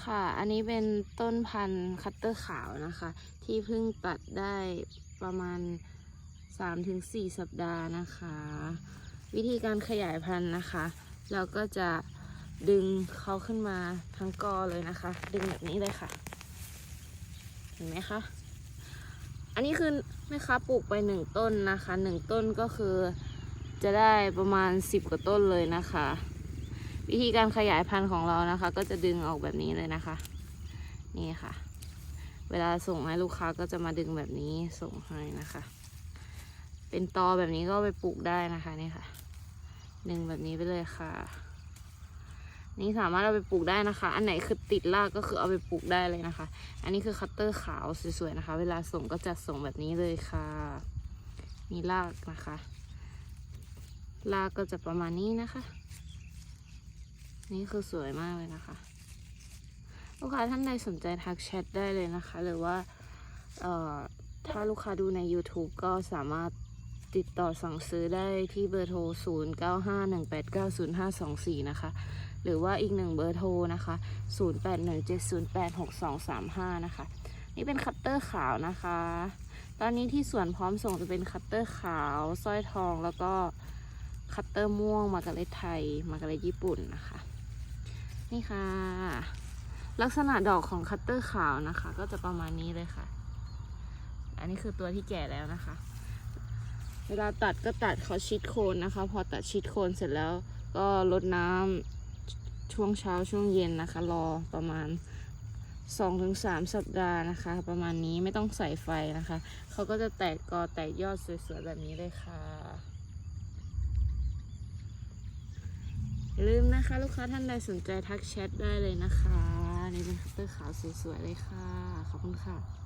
ค่ะ อันนี้เป็นต้นพันธุ์คัตเตอร์ขาวนะคะ ที่เพิ่งตัดได้ประมาณ 3-4 สัปดาห์นะคะ วิธีการขยายพันธุ์นะคะ เราก็จะดึงเขาขึ้นมาทั้งกอเลยนะคะ ดึงแบบนี้เลยค่ะ เห็นไหมคะ อันนี้คือแม่ค้าปลูกไปหนึ่งต้นนะคะหนึ่งต้นก็คือจะได้ประมาณ 10 กว่าต้นเลยนะคะ วิธีการขยายพันธุ์ของเรานะคะ ก็จะดึงออกแบบนี้เลยนะคะ นี่ค่ะ เวลาส่งให้ลูกค้าก็จะมาดึงแบบนี้ส่งให้นะคะ เป็นตอแบบนี้ก็ไปปลูกได้นะคะนี่ค่ะดึงแบบนี้ไปเลยค่ะ นี่สามารถเอาไปปลูกได้นะคะ อันไหนคือติดรากก็คือเอาไปปลูกได้เลยนะคะ อันนี้คือคัตเตอร์ขาวสวยๆนะคะ เวลาส่งก็จะส่งแบบนี้เลยค่ะ มีรากนะคะรากก็จะประมาณนี้นะคะ นี่คือสวยมากเลยนะคะ ลูกค้าท่านใดสนใจทักแชทได้เลยนะคะ หรือว่าถ้าลูกค้าดูใน YouTube ก็สามารถติดต่อสั่งซื้อได้ที่เบอร์โทร 0951890524 นะคะ หรือว่าอีกหนึ่งเบอร์โทรนะคะ 0817086235 นะคะ นี่เป็นคัตเตอร์ขาวนะคะ ตอนนี้ที่สวนพร้อมส่งจะเป็นคัตเตอร์ขาวสร้อยทองแล้วก็คัตเตอร์ม่วงมาการะเล็ดไทย มาการะเล็ดญี่ปุ่นนะคะ นี่ค่ะ ลักษณะดอกของคัตเตอร์ขาวนะคะ ก็จะประมาณนี้เลยค่ะ อันนี้คือตัวที่แก่แล้วนะคะ เวลาตัดก็ตัดเขาชิดโคนนะคะ พอตัดชิดโคนเสร็จแล้วก็ลดน้ำช่วงเช้าช่วงเย็นนะคะ รอประมาณ2-3 สัปดาห์นะคะ ประมาณนี้ไม่ต้องใส่ไฟนะคะ เขาก็จะแตกกอแตกยอดสวยๆแบบนี้เลยค่ะ อย่าลืม นะคะ ลูกค้าท่านใดสนใจทักแชทได้เลยนะคะ นี่เป็นคัตเตอร์ขาวสวยๆเลยค่ะ ขอบคุณค่ะ